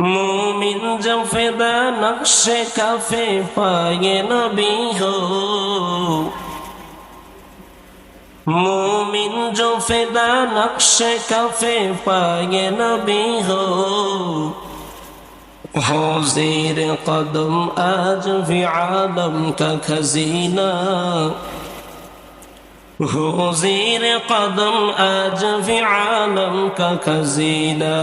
মোমিন যো ফেদা নকশে কাফে পায়ে নবী হো মোমিন যো ফেদা নকশে কাফে পায়ে নবী হো حوزیر قدم آج فی عالم کا خزینہ ہو زیر قدم آج فی عالم کا خزینہ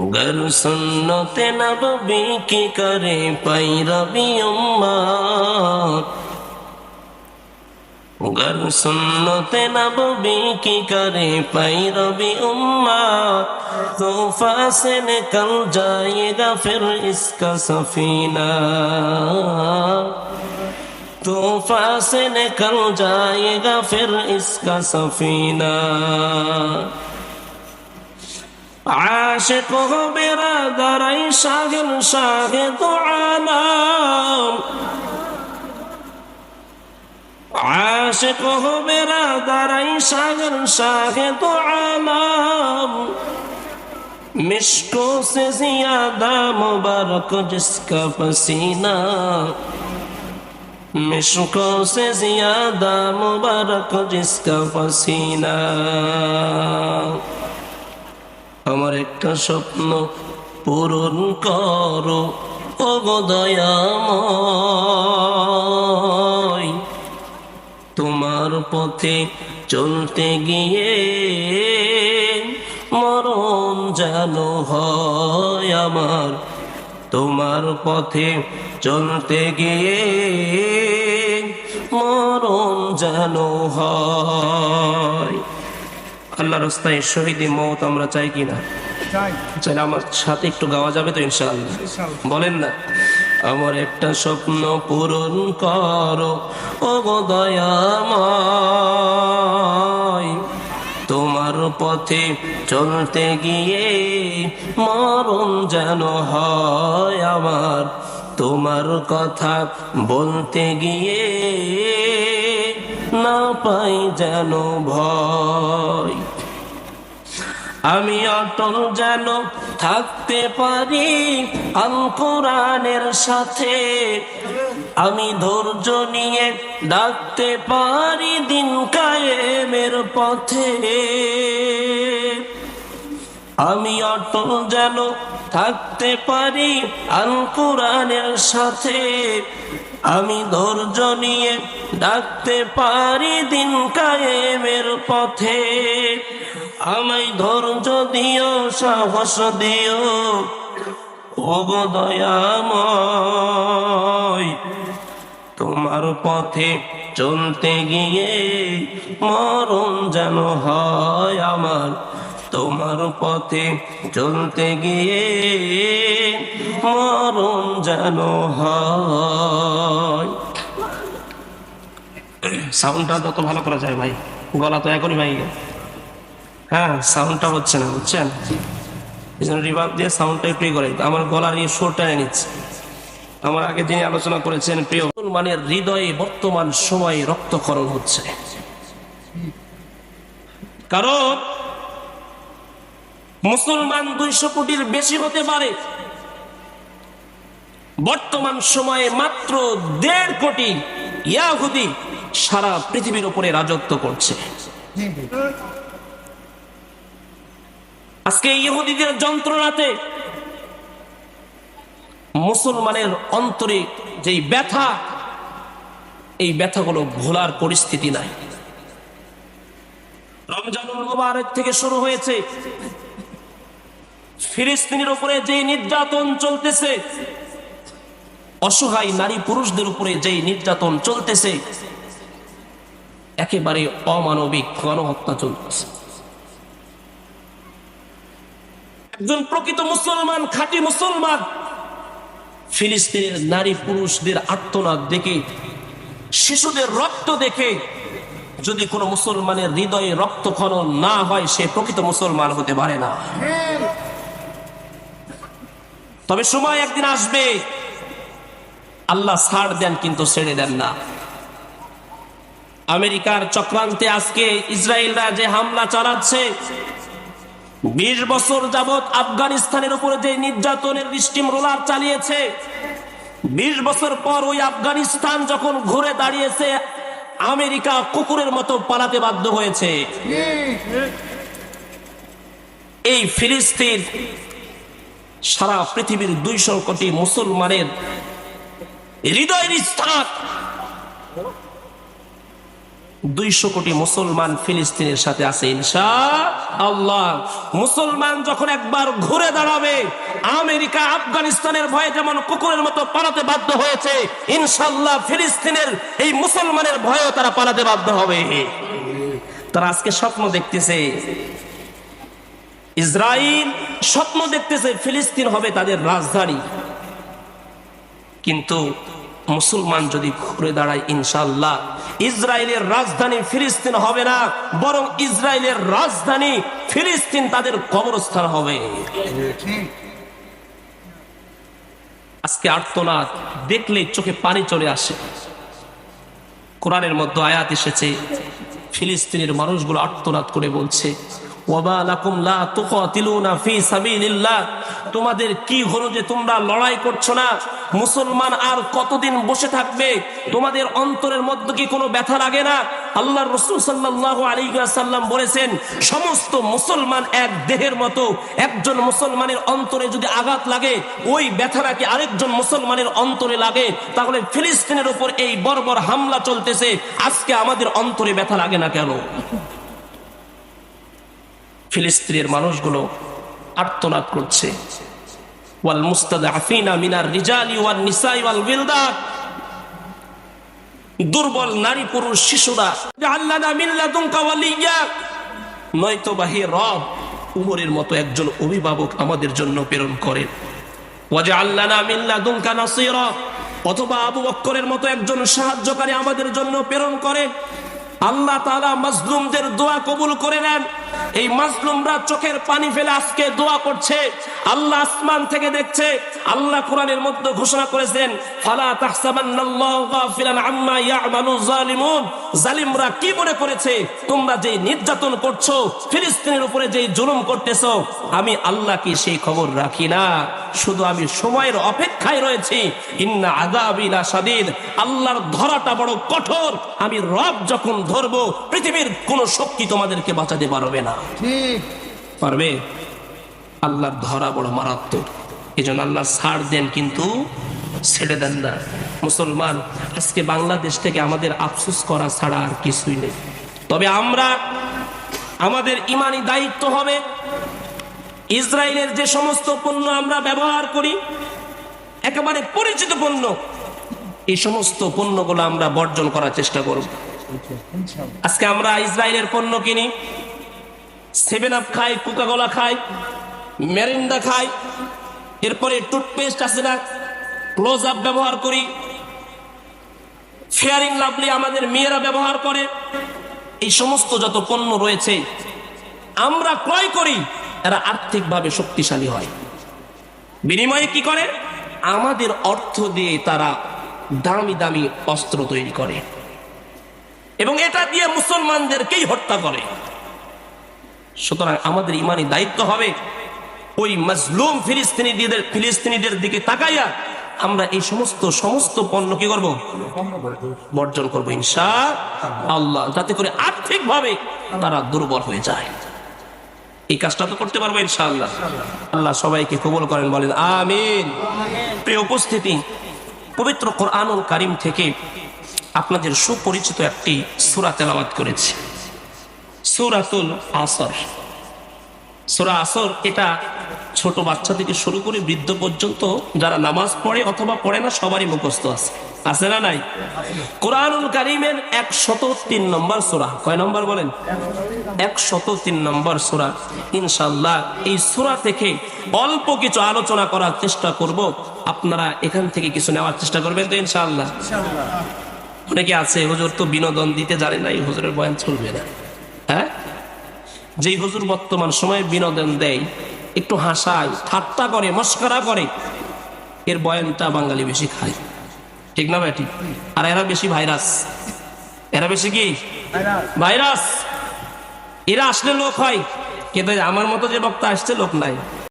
गर सुनते नबी की करे पै रबी उम्मा। गर सुनते नबी की करे पै रबी उम्मा। तो से निकल जाएगा फिर इसका सफीना। तोहफा से निकल जाएगा फिर इसका सफीना। عاشق برادري شاغل شاهد عالم عاشق برادري شاغل شاهد عالم مشکوں سے زیادہ مبارک جس کا پسینہ مشکوں سے زیادہ مبارک جس کا پسینہ আমার একটা স্বপ্ন পূরণ করো অগদয়াময় তোমার পথে চলতে গিয়ে মরণ যেন হয় আমার। তোমার পথে চলতে গিয়ে মরণ যেন হয়। আল্লাহ রাস্তায় শহীদ মত আমরা চাই কি না? চাই। চাইলে আমার সাথে একটু গাওয়া যাবে তো ইনশাআল্লাহ। বলেন না। আমার একটা স্বপ্ন পূরণ করো ও দয়াময়। তোমার পথে চলতে গিয়ে মরণ যেন হয় আমার। তোমার কথা বলতে গিয়ে না পাই যেন ভয়। আমি অটল যেন থাকতে পারি আল সাথে। আমি ধৈর্য নিয়ে ডাকতে পারি দিন কায়েমের পথে। আমি অটল যেন থাকতে পারি আল কোরআনের সাথে। আমি ধৈর্য নিয়ে ডাকতে পারি দিন কায়েমের পথে। আমায় ধৈর্য দিও, সাহস দিও তোমার পথে চলতে গিয়ে মরণ যেন হয় আমার। তোমার পথে চলতে গিয়ে মরণ যেন হয়। সাউন্ডটা যত ভালো করা যায় ভাই। গলা তো এখনই ভাই হ্যাঁ সাউন্ডটা হচ্ছে না, বুঝছেন? এই জন্য রিভার্ব দিয়ে সাউন্ডটা প্লে করে আমার গলার এই সুরটা নিচ্ছে। আমার আগে যিনি আলোচনা করেছেন, প্রিয় মুসলমানের হৃদয়ে বর্তমান সময়ে রক্তক্ষরণ হচ্ছে। কারণ মুসলমান দুইশো কোটির বেশি হতে পারে। বর্তমান সময়ে মাত্র দেড় কোটি ইয়াহুদি সারা পৃথিবীর উপরে রাজত্ব করছে। আজকে ইহুদিদের যন্ত্রণাতে মুসলমানের অন্তরে যেই ব্যথা, এই ব্যথাগুলো ভোলার পরিস্থিতি নাই। মুবারক থেকে শুরু হয়েছে। ফিলিস্তিনের উপরে যে নির্যাতন চলতেছে, অসহায় নারী পুরুষদের উপরে যে নির্যাতন চলতেছে, একেবারে অমানবিক গণহত্যা চলতেছে। একজন প্রকৃত মুসলমান, খাঁটি মুসলমান, ফিলিস্তিনের নারী পুরুষদের আর্তনাদ দেখে, শিশুদের রক্ত দেখে, যদি কোনো মুসলমানের হৃদয়ে রক্তক্ষরণ না হয়, সে প্রকৃত মুসলমান হতে পারে না। তবে সময় একদিন আসবে। আল্লাহ ছাড় দেন, কিন্তু ছেড়ে দেন না। আমেরিকার চক্রান্তে আজকে ইসরায়েলরা যে হামলা চালাচ্ছে, বিশ বছর যাবৎ আফগানিস্তানের উপরে যে নির্যাতনের স্টিম রোলার চালিয়েছে, বিশ বছর পর ওই আফগানিস্তান যখন ঘুরে দাঁড়িয়েছে, আমেরিকা কুকুরের মতো পালাতে বাধ্য হয়েছে। এই ফিলিস্তিন সারা পৃথিবীর দুইশো কোটি মুসলমানের হৃদয়ের স্থান। দুইশো কোটি মুসলমান ফিলিস্তিনের সাথে আছে ইনশা আল্লাহ মুসলমান যখন একবার ঘুরে দাঁড়াবে, আমেরিকা, আফগানিস্তানের ভয়ে যেমন কুকুরের মতো পালাতে বাধ্য হয়েছে ইনশাল্লাহ ফিলিস্তিনের এই মুসলমানের ভয়েও তারা পালাতে বাধ্য হবে। তারা আজকে স্বপ্ন দেখতেছে ইসরায়েল স্বপ্ন দেখতেছে ফিলিস্তিন হবে তাদের রাজধানী। কিন্তু মুসলমান যদি ঘুরে দাঁড়ায় ইনশাল্লাহ ইসরায়েলের রাজধানী ফিলিস্তিন হবে না, বরং ইসরায়েলের রাজধানী ফিলিস্তিন তাদের কবরস্থান হবে। আজকে আর্তনাদ দেখলে চোখে পানি চলে আসে। কোরআনের মধ্যে আয়াত এসেছে, ফিলিস্তিনের মানুষগুলো আর্তনাদ করে বলছে তোমাদের কি হলো যে তোমরা লড়াই করছ না? মুসলমান আর কতদিন বসে থাকবে? তোমাদের অন্তরের মধ্যে কি কোনো ব্যথা লাগে না? আল্লাহ রাসূল সাল্লাল্লাহু আলাইহি ওয়াসাল্লাম বলেছেন, সমস্ত মুসলমান এক দেহের মতো। একজন মুসলমানের অন্তরে যদি আঘাত লাগে, ওই ব্যথাটা কি আরেকজন মুসলমানের অন্তরে লাগে? তাহলে ফিলিস্তিনের উপর এই বর্বর হামলা চলতেছে। আজকে আমাদের অন্তরে ব্যথা লাগে না কেন? ফিলিস্তিনের মানুষগুলো আর্তনাদ করছে। ওয়াল মুস্তাদাফিনা মিনার রিজালি ওয়ান নিসাই ওয়াল বিলদান দুর্বল নারী পুরুষ শিশুরা আল্লাহ নয়তো বাহি রব, উমরের মতো একজন অভিভাবক আমাদের জন্য প্রেরণ করেন। ওয়াজা আল্লাহ মিল্লাদুনকা নাসিরা, অথবা আবু বক্করের মতো একজন সাহায্যকারী আমাদের জন্য প্রেরণ করেন। আল্লাহ তালা মাজলুমদের দোয়া কবুল করে নেন। এই মাজলুমরা চোখের পানি ফেলে আজকে দোয়া করছে। আল্লাহ আসমান থেকে দেখছে। আল্লাহ কোরআনের মধ্যে ঘোষণা করেছেন জালিমরা কি করেছে? তোমরা নির্যাতন করছ, ফিলিস্তিনের উপরে জুলুম করতেছো, আমি আল্লাহ কি সেই খবর রাখি না। শুধু আমি সময়ের অপেক্ষায় রয়েছি। ইন্না আযাবিলা শাদীদ। আল্লাহর ধরাটা বড় কঠোর। আমি রব যখন ধরবো পৃথিবীর কোন শক্তি তোমাদেরকে বাঁচাতে পারবে না। পারবে? আল্লাহর ধরা বড় মারাত্মক। এই জন্য আল্লাহ ছাড় দেন কিন্তু ছেড়ে দেন না। মুসলমান আজকে বাংলাদেশ থেকে আমাদের আফসোস করা ছাড়া আর কিছুই নেই। তবে আমরা আমাদের ইমানি দায়িত্ব হবে। ইসরায়েলের যে সমস্ত পণ্য আমরা ব্যবহার করি, একেবারে পরিচিত পণ্য, এই সমস্ত পণ্যগুলো আমরা বর্জন করার চেষ্টা করব। আজকে আমরা ইসরায়েলের পণ্য কিনি সেভেন আপ খাই কোকাকোলা খাই মেরিন্ডা খাই, এরপরে টুথপেস্ট আছে না ক্লোজ আপ ব্যবহার করি ফেয়ারিং লাভলি আমাদের মেয়েরা ব্যবহার করে, এই সমস্ত যত পণ্য রয়েছে, আমরা ক্রয় করি। এরা আর্থিকভাবে শক্তিশালী হয়। বিনিময়ে কি করে? আমাদের অর্থ দিয়ে তারা দামি দামি অস্ত্র তৈরি করে। এবং এটা দিয়ে মুসলমানদেরকেই হত্যা করে। সুতরাং আমাদের ইমানি দায়িত্ব হবে ওই মজলুম ফিলিস্তিনিদের ফিলিস্তিনিদের দিকে তাকাইয়া আমরা এই সমস্ত সমস্ত পণ্য কি করব? বর্জন করব ইনশা আল্লাহ। যাতে করে আর্থিক ভাবে তারা দুর্বল হয়ে যায়। এই কাজটা তো করতে পারব ইনশাআল্লাহ। আল্লাহ সবাইকে কবুল করেন, বলেন, আমিন। প্রিয় উপস্থিতি, পবিত্র কোরআনুল কারিম থেকে আপনাদের সুপরিচিত একটি সূরা তেলাওয়াত করেছি। সূরাতুল আসর। সুরা আসর এটা ছোট বাচ্চা থেকে শুরু করে বৃদ্ধ পর্যন্ত যারা নামাজ পড়ে অথবা পড়ে না, সবারই মুখস্থ আছে। আছে না নাই? কোরআনুল কারিমের একশত তিন নম্বর সূরা। কয় নম্বর বলেন? একশত তিন নম্বর সূরা। ইনশাআল্লাহ এই সূরা থেকে অল্প কিছু আলোচনা করার চেষ্টা করব। আপনারা এখান থেকে কিছু নেওয়ার চেষ্টা করবেন তো ইনশাল্লাহ অনেকে আছে, হুজুর তো বিনোদন দিতে জানে না, এই হুজুরের বয়ান চলবে না। হ্যাঁ? যেই হুজুর বর্তমান সময়ে বিনোদন দেয়, একটু হাসায়, ঠাট্টা করে, মস্করা করে, এর বয়ানটা বাঙালি বেশি খায়। ঠিক না ভাই, ঠিক। আর এরা বেশি ভাইরাস এরা বেশি কি? ভাইরাস এরা আসলে লোক হয়। কিন্তু আমার মতো যে বক্তা আসছে, লোক নাই।